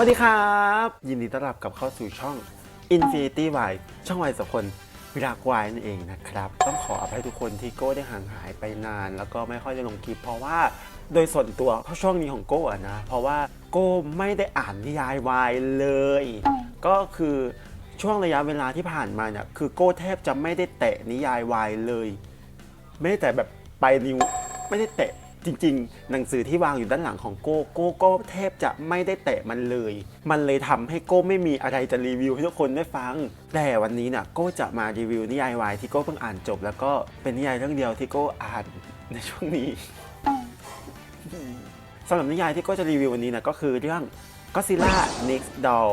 สวัสดีครับ ยินดีต้อนรับกับเข้าสู่ช่อง Infinity Y ช่องวัยสคนรักวายนั่นเองนะครับ ต้องขออภัยทุกคนที่โก้ได้ห่างหายไปนาน แล้วก็ไม่ค่อยได้ลงคลิปเพราะว่าโดยส่วนตัวเพราะช่วงนี้ของโก้อะนะ เพราะว่าโก้ไม่ได้อ่านนิยายวายเลย ก็คือช่วงระยะเวลาที่ผ่านมาเนี่ยคือโก้แทบจะไม่ได้แตะนิยายวายเลย ไม่ได้แต่แบบไปนิวไม่ได้แตะ จริงๆ หนังสือที่วางอยู่ด้านหลังของโก้โก้ก็แทบจะไม่ได้แตะมันเลย มันเลยทำให้โก้ไม่มีอะไรจะรีวิวให้ทุกคนได้ฟัง แต่วันนี้นี่ยโก้จะมารีวิวนิยายวายที่โก้เพิ่งอ่านจบ แล้วก็เป็นนิยายเรื่องเดียวที่โก้อ่านในช่วงนี้สำหรับนิยายที่โก็จะรีวิววันนี้นะก็คือเรื่อง Godzilla Next Door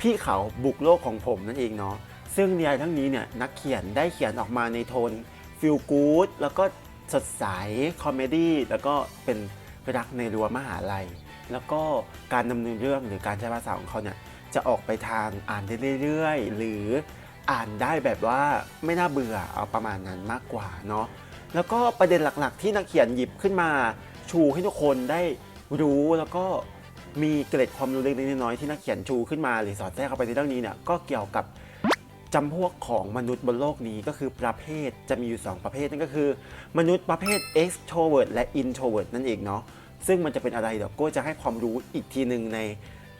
พี่เขาบุกโลกของผมนั่นเองเนาะซึ่งนิยายเรื่องนี้เนี่ยนักเขียนได้เขียนออกมาในโทนฟิลกู๊ดแล้วก็ สดใสคอมเมดี้แล้วก็เป็นรักในรั้วมหาลัย แล้วก็การดำเนินเรื่องหรือการใช้ภาษาของเขาเนี่ยจะออกไปทางอ่านได้เรื่อยๆ หรืออ่านได้แบบว่าไม่น่าเบื่อเอาประมาณนั้นมากกว่าเนาะแล้วก็ประเด็นหลักๆ ที่นักเขียนหยิบขึ้นมาชูให้ทุกคนได้รู้แล้วก็มีเกร็ดความรู้เล็กๆน้อยๆที่นักเขียนชูขึ้นมาหรือสอดแทรกเข้าไปในเรื่องนี้เนี่ยก็เกี่ยวกับ จำพวกของมนุษย์บนโลกนี้ก็คือประเภทจะมีอยู่ 2 ประเภทนั่นก็คือ มนุษย์ประเภท extrovert และ introvert นั่นเองเนาะซึ่งมันจะเป็นอะไรเดี๋ยวโก็จะให้ความรู้อีกทีหนึ่งใน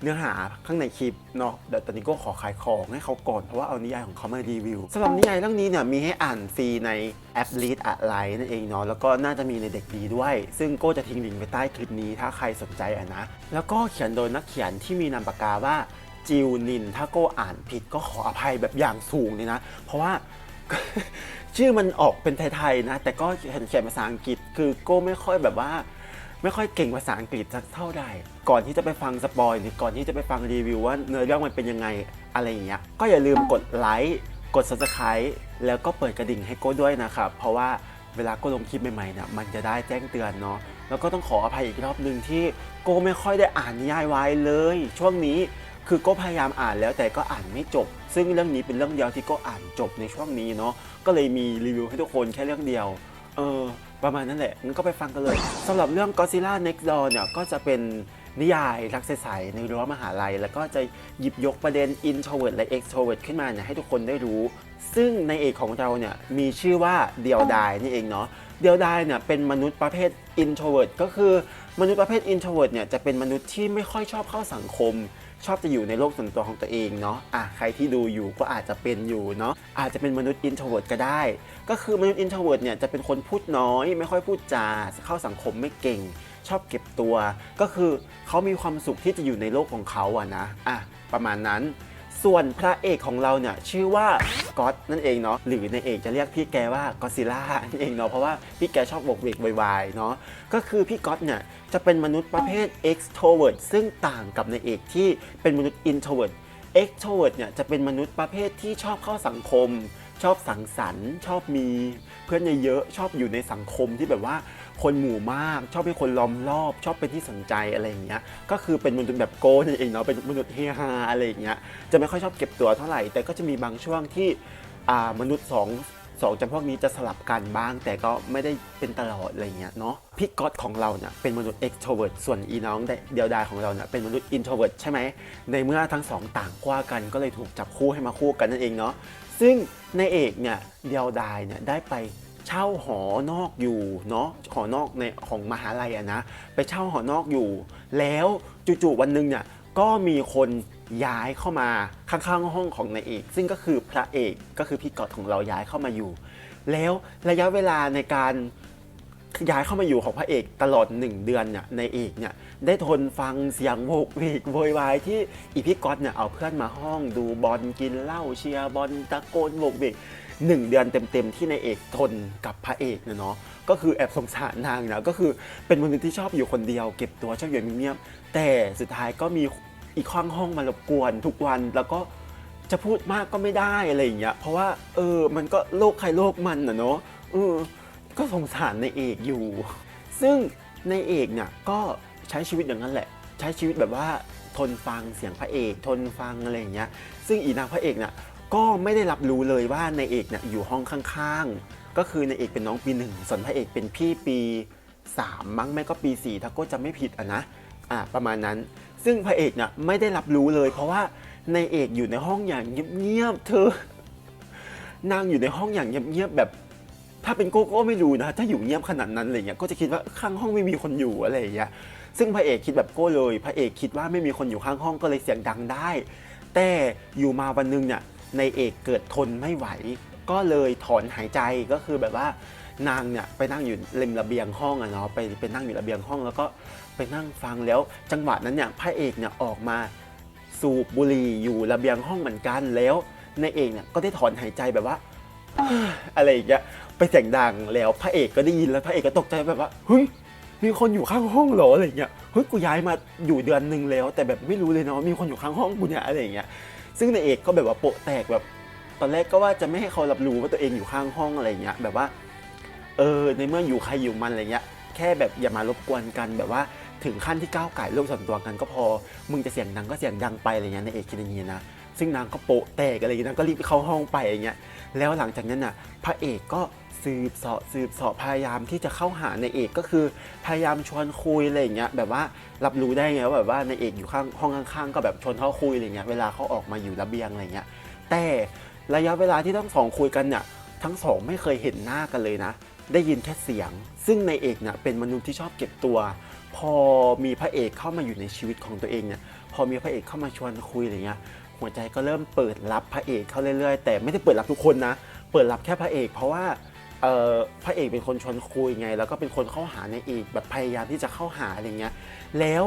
เนื้อหาข้างในคลิปเนาะเดี๋ยวตอนนี้ก็ขอขายของให้เขาก่อน เพราะว่าเอานิยายของเขามารีวิวสำหรับนิยายเรื่องนี้เนี่ยมีให้อ่านฟรีในแอป Read อะไรนั่นเองเนาะแล้วก็น่าจะมีในเด็กดีด้วย ซึ่งโก็จะทิ้งลิงก์ไว้ใต้คลิปนี้ถ้าใครสนใจอะนะ แล้วก็เขียนโดยนักเขียนที่มีนามปากกาว่า จิวนิน ถ้าโก้อ่านผิดก็ขออภัยแบบอย่างสูงเลยนะ เพราะว่า ชื่อมันออกเป็นไทยๆนะ แต่ก็เขียนเขียนภาษาอังกฤษ คือโก้ไม่ค่อยแบบว่า ไม่ค่อยเก่งภาษาอังกฤษสักเท่าไหร่ก่อนที่จะไปฟังสปอยหรือก่อนที่จะไปฟังรีวิวว่าเนื้อเรื่องมันเป็นยังไงอะไรอย่างเงี้ยก็อย่าลืมกดไลค์กด subscribe แล้วก็เปิดกระดิ่งให้โก้ด้วยนะครับเพราะว่าเวลาโก้ลงคลิปใหม่ๆเนี่ยมันจะได้แจ้งเตือนเนาะแล้วก็ต้องขออภัยอีกรอบหนึ่งที่โก้ไม่ค่อยได้อ่านนิยายวายเลย ช่วงนี้ คือก้พยายามอ่านแล้วแต่ก็อ่านไม่จบ ซึ่งเรื่องนี้เป็นเรื่องเดียวที่ก้อ่านจบในช่วงนี้เนาะก็เลยมีรีวิวให้ทุกคนแค่เรื่องเดียวเออประมาณนั้นแหละงั้นก็ไปฟังกันเลยสำหรับเรื่อง Godzilla Next Door เนี่ยก็จะเป็นนิยายรักใสๆในรั้วมหาลัย แล้วก็จะหยิบยกประเด็น introvert และ extrovert ขึ้นมาเนี่ยให้ทุกคนได้รู้ ซึ่งในเอกของเราเนี่ยมีชื่อว่าเดียวดายนี่เองเนาะเดียวดายเนี่ยเป็นมนุษย์ประเภท introvert ก็คือมนุษย์ประเภท introvert เนี่ยจะเป็นมนุษย์ที่ไม่ค่อยชอบเข้าสังคม ชอบจะอยู่ในโลกส่วนตัวของตัวเองเนาะอะใครที่ดูอยู่ก็อาจจะเป็นอยู่เนาะอาจจะเป็นมนุษย์อินโทรเวิร์ดก็ได้ ก็คือมนุษย์อินโทรเวิร์ดเนี่ยจะเป็นคนพูดน้อย ไม่ค่อยพูดจาเข้าสังคมไม่เก่ง ชอบเก็บตัว ก็คือเขามีความสุขที่จะอยู่ในโลกของเขาอะนะอะประมาณนั้น ส่วนพระเอกของเราเนี่ยชื่อว่าก็อตนั่นเองเนาะหรือในเอกจะเรียกพี่แกว่ากอซิล่านั่นเองเนาะเพราะว่าพี่แกชอบบกเวกวายๆเนาะก็คือพี่ก็อตเนี่ยจะเป็นมนุษย์ประเภท extrovert ซึ่งต่างกับในเอกที่เป็นมนุษย์ introvert extrovert เนี่ยจะเป็นมนุษย์ประเภทที่ชอบเข้าสังคม ชอบสังสรรค์ ชอบมีเพื่อนเยอะๆชอบอยู่ในสังคมที่แบบว่าคนหมู่มาก ชอบให้คนล้อมรอบ ชอบเป็นที่สนใจอะไรอย่างเงี้ยก็คือเป็นมนุษย์แบบโก้นั่นเองเนาะเป็นมนุษย์เฮฮาอะไรอย่างเงี้ยจะไม่ค่อยชอบเก็บตัวเท่าไหร่ แต่ก็จะมีบางช่วงที่มนุษย์สองสองจำพวกนี้จะสลับกันบ้าง แต่ก็ไม่ได้เป็นตลอดอะไรเงี้ยเนาะพี่ก๊อตของเราเนี่ยเป็นมนุษย์ extrovert ส่วนอีน้องเดียวดายของเราเนี่ยเป็นมนุษย์ introvert ใช่ไหมในเมื่อทั้งสองต่างกว่ากันก็เลยถูกจับคู่ให้มาคู่กันนั่นเองเนาะซึ่งในเอกเนี่ยเดียวดายเนี่ยได้ไปเช่าหอนอกอยู่เนาะหอนอกในของมหาลัยอะนะไปเช่าหอนอกอยู่ แล้วจู่ๆวันหนึ่งเนี่ยก็มีคนย้ายเข้ามาข้างๆห้องของนายเอก ซึ่งก็คือพระเอกก็คือพี่กอดของเราย้ายเข้ามาอยู่ แล้วระยะเวลาในการ ย้ายเข้ามาอยู่ของพระเอกตลอด 1 เดือนเนี่ยในเอกเนี่ยได้ทนฟังเสียงโวกเวกโวยวายที่อีพี่ก๊อตเนี่ยเอาเพื่อนมาห้องดูบอลกินเหล้าเชียร์บอลตะโกนโวกเวกหนึ่งเดือนเต็มๆที่ในเอกทนกับพระเอกเนี่ยเนาะก็คือแอบสงสารนางนะก็คือเป็นมนุษย์ที่ชอบอยู่คนเดียว เก็บตัวชอบอยู่เงียบๆแต่สุดท้ายก็มีอีกข้างห้องมารบกวนทุกวันแล้วก็จะพูดมากก็ไม่ได้อะไรอย่างเงี้ยเพราะว่าเออมันก็โลกใครโลกมันนะเนาะเออ ก็สงสารในเอกอยู่ ซึ่งในเอกเนี่ยก็ใช้ชีวิตอย่างนั้นแหละ ใช้ชีวิตแบบว่าทนฟังเสียงพระเอก ทนฟังอะไรอย่างเงี้ย ซึ่งอีนางพระเอกเนี่ยก็ไม่ได้รับรู้เลยว่าในเอกเนี่ยอยู่ห้องข้างๆ ก็คือในเอกเป็นน้องปีหนึ่งส่วนพระเอกเป็นพี่ปี3มั้งไม่ก็ปี4ถ้าก็จะไม่ผิดอะนะอะประมาณนั้น ซึ่งพระเอกเนี่ยไม่ได้รับรู้เลย เพราะว่าในเอกอยู่ในห้องอย่างเงียบๆเธอนางอยู่ในห้องอย่างเงียบๆแบบ ถ้าเป็นโกโก้ไม่รู้นะ ถ้าอยู่เงียบขนาดนั้นอะไรเงี้ยก็จะคิดว่าข้างห้องไม่มีคนอยู่อะไรอย่างเงี้ยซึ่งพระเอกคิดแบบโก้เลย พระเอกคิดว่าไม่มีคนอยู่ข้างห้องก็เลยเสียงดังได้ แต่อยู่มาวันหนึงเนี่ยในเอกเกิดทนไม่ไหว ก็เลยถอนหายใจก็คือแบบว่านางเนี่ยไปนั่งอยู่ริมระเบียงห้องอะเนาะไปไปนั่งอยู่ระเบียงห้องแล้วก็ไปนั่งฟังแล้ว จังหวะนั้นเนี่ยพระเอกเนี่ยออกมาสูบบุหรี่อยู่ระเบียงห้องเหมือนกันแล้วในเอกเนี่ยก็ได้ถอนหายใจแบบว่าอะไรอย่างเงี้ย ไปเสียงดังแล้วพระเอกก็ได้ยินแล้วพระเอกก็ตกใจแบบว่าเฮ้ยมีคนอยู่ข้างห้องเหรออะไรเงี้ยเฮ้ยกูย้ายมาอยู่เดือนหนึ่งแล้ว แต่แบบไม่รู้เลยเนาะมีคนอยู่ข้างห้องกูเนี่ยอะไรเงี้ยซึ่งในเอกก็แบบว่าโปะแตกแบบ ตอนแรกก็ว่าจะไม่ให้เขารับรู้ว่าตัวเองอยู่ข้างห้องอะไรเงี้ยแบบว่าเออในเมื่ออยู่ใครอยู่มันอะไรเงี้ยแค่แบบอย่ามารบกวนกันแบบว่าถึงขั้นที่ก้าวไก่โลกส่วนตัวกันก็พอ มึงจะเสียงดังก็เสียงดังไปอะไรเงี้ยในเอกคิดอย่างนี้นะซึ่งนางก็โปะแตกอะไรเงี้ยนางก็รีบเข้าห้องไปอย่างเงี้ยแล้วหลังจากนั้นน่ะพระเอกก็ สืบเสาะสืบเสาะพยายามที่จะเข้าหาในเอกก็คือพยายามชวนคุยอะไรอย่างเงี้ยแบบว่ารับรู้ได้ไงว่าแบบว่าในเอกอยู่ข้างห้องข้างๆ ก็แบบชวนเขาคุยอะไรเงี้ยเวลาเขาออกมาอยู่ระเบียงอะไรเงี้ยแต่ระยะเวลาที่ทั้งสองคุยกันเนี่ยทั้งสองไม่เคยเห็นหน้ากันเลยนะ ได้ยินแค่เสียง ซึ่งในเอกเนี่ยเป็นมนุษย์ที่ชอบเก็บตัว พอมีพระเอกเข้ามาอยู่ในชีวิตของตัวเองเนี่ยพอมีพระเอกเข้ามาชวนคุยอะไรเงี้ยหัวใจก็เริ่มเปิดรับพระเอกเข้าเรื่อยๆ แต่ไม่ได้เปิดรับทุกคนนะ เปิดรับแค่พระเอก เพราะว่า เอ่อพระเอกเป็นคนชวนคุยไง แล้วก็เป็นคนเข้าหาในเอกแบบพยายามที่จะเข้าหาอะไรเงี้ยแล้ว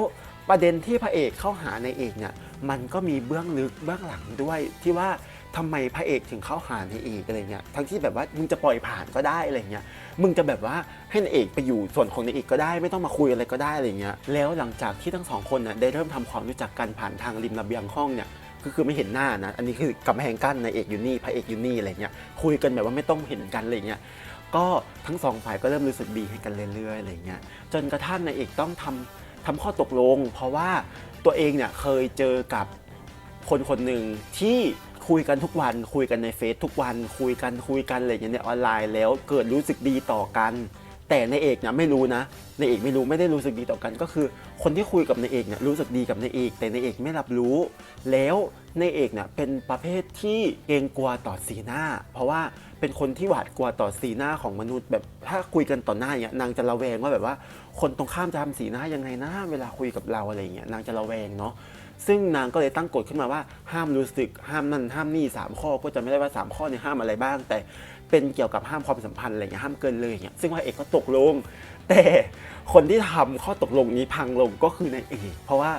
ประเด็นที่พระเอกเข้าหาในเอกเนี่ยมันก็มีเบื้องลึกเบื้องหลังด้วยที่ว่าทำไมพระเอกถึงเข้าหาในเอกอะไรเงี้ยทั้งที่แบบว่ามึงจะปล่อยผ่านก็ได้อะไรเงี้ยมึงจะแบบว่าให้ในเอกไปอยู่ส่วนของในเอกก็ได้ไม่ต้องมาคุยอะไรก็ได้อะไรเงี้ยแล้วหลังจากที่ทั้งสองคนน่ะได้เริ่มทำความรู้จักกันผ่านทางริมระเบียงห้องเนี่ย ก็คือไม่เห็นหน้านะ อันนี้คือกำแพงกั้นในเอกยูนี่พระเอกยูนี่อะไรเงี้ยคุยกันแบบว่าไม่ต้องเห็นกันอะไรเงี้ยก็ทั้งสองฝ่ายก็เริ่มรู้สึกดีให้กันเรื่อยๆอะไรเงี้ยจนกระทั่งนายเอกต้องทำทำข้อตกลง เพราะว่าตัวเองเนี่ยเคยเจอกับคนคนหนึ่งที่คุยกันทุกวัน คุยกันในเฟซทุกวัน คุยกันคุยกันอะไรอย่างเงี้ยในออนไลน์แล้วเกิดรู้สึกดีต่อกัน แต่ในเอกเนี่ยไม่รู้นะในเอกไม่รู้ไม่ได้รู้สึกดีต่อกัน ก็คือ คนที่คุยกับในเอกเนี่ยรู้สึกดีกับในเอก แต่ในเอกไม่รับรู้แล้ว นายเอกเนี่ยเป็นประเภทที่เกรงกลัวต่อสีหน้า เพราะว่าเป็นคนที่หวาดกลัวต่อสีหน้าของมนุษย์ แบบถ้าคุยกันต่อหน้าเนี่ยนางจะระแวงว่าแบบว่า คนตรงข้ามจะทำสีหน้ายังไงนะเวลาคุยกับเราอะไรเงี้ยนางจะระแวงเนาะซึ่งนางก็เลยตั้งกฎขึ้นมาว่าห้ามรู้สึกห้ามนั่นห้ามนี่สามข้อก็จะไม่ได้ว่าสามข้อเนี่ยห้ามอะไรบ้าง แต่เป็นเกี่ยวกับห้ามความสัมพันธ์อะไรเงี้ยห้ามเกินเลยเงี้ยซึ่งพระเอกก็ตกลง แต่คนที่ทำข้อตกลงนี้พังลงก็คือนายเอกเพราะว่า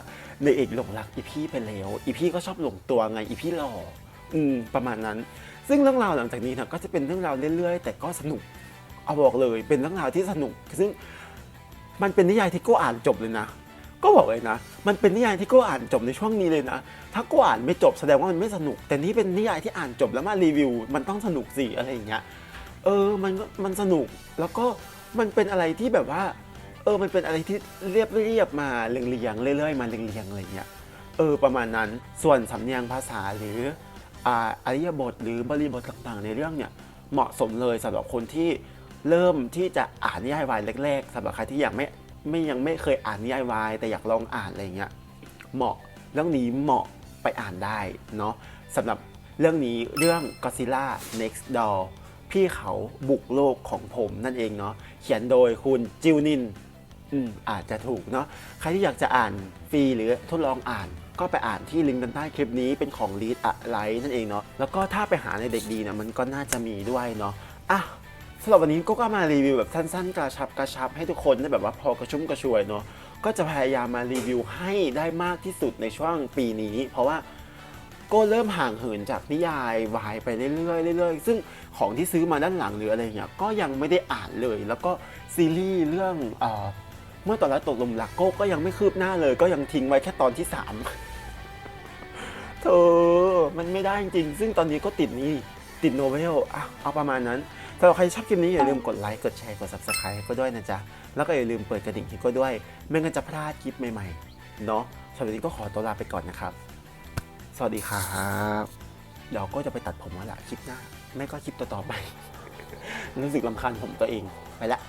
นายเอกหลงรักอีพี่ไปแล้ว อีพี่ก็ชอบหลงตัวไงอีพี่หล่ออืมประมาณนั้น ซึ่งเรื่องราวหลังจากนี้นะก็จะเป็นเรื่องราวเรื่อยๆ แต่ก็สนุกเอาบอกเลยเป็นเรื่องราวที่สนุก ซึ่งมันเป็นนิยายที่โก็อ่านจบเลยนะ ก็บอกเลยนะ มันเป็นนิยายที่โก็อ่านจบในช่วงนี้เลยนะ ถ้าโก็อ่านไม่จบแสดงว่ามันไม่สนุก แต่นี่เป็นนิยายที่อ่านจบแล้วมารีวิว มันต้องสนุกสิอะไรอย่างเงี้ยเออมันก็มันสนุกแล้วก็มันเป็นอะไรที่แบบว่า เออมันเป็นอะไรที่เรียบเรียบๆมาเรียงๆเรื่อยๆมาเรียงๆอะไรเงี้ยเออประมาณนั้นส่วนสำเนียงภาษาหรืออาอริยบทหรือบริบทต่างๆ ในเรื่องเนี่ยเหมาะสมเลยสำหรับคนที่เริ่มที่จะอ่านนิยายวายแรกๆสำหรับใครที่ยังไม่ไม่ยังไม่เคยอ่านนิยายวายแต่อยากลองอ่านอะไรเงี้ยเหมาะเรื่องนี้เหมาะไปอ่านได้เนาะสำหรับเรื่องนี้เรื่อง Godzilla Next Door พี่เขาบุกโลกของผมนั่นเองเนาะเขียนโดยคุณจิวนิน อืมอาจจะถูกเนาะใครที่อยากจะอ่านฟรีหรือทดลองอ่าน ก็ไปอ่านที่ลิงก์ด้านใต้คลิปนี้เป็นของ Read อะไรนั่นเองเนาะแล้วก็ถ้าไปหาในเด็กดีเนี่ยมันก็น่าจะมีด้วยเนาะอะสำหรับวันนี้ก็ก็มารีวิวแบบสั้นๆ กระชับกระชับให้ทุกคนได้แบบว่าพอกระชุ่มกระชวยเนาะก็จะพยายามมารีวิวให้ได้มากที่สุดในช่วงปีนี้ เพราะว่าก็เริ่มห่างเหินจากนิยายวายไปเรื่อยๆเรื่อยๆซึ่งของที่ซื้อมาด้านหลังหรืออะไรเงี้ยก็ยังไม่ได้อ่านเลย แล้วก็ซีรีส์เรื่องเอ่อ เมื่อตอนแรกตกหลุมรักโก้ก็ยังไม่คืบหน้าเลย ก็ยังทิ้งไว้แค่ตอนที่สามเธอมันไม่ได้จริง ซึ่งตอนนี้ก็ติดนี่ติดโนเวลอะเอาประมาณนั้นสำหรับใครชอบคลิปนี้อย่าลืมกดไลค์ กดแชร์ กด subscribe ก็ด้วยนะจ๊ะ แล้วก็อย่าลืมเปิดกระดิ่งให้ก็ด้วย ไม่งั้นจะพลาดคลิปใหม่ๆ เนาะสำหรับนนี้ก็ขอตัวลาไปก่อนนะครับ สวัสดีครับเดี๋ยวก็จะไปตัดผมแล้วล่ะคลิปหน้า ไม่ก็คลิปต่อๆไป รู้สึกลำคาญผมตัวเอง ไปละ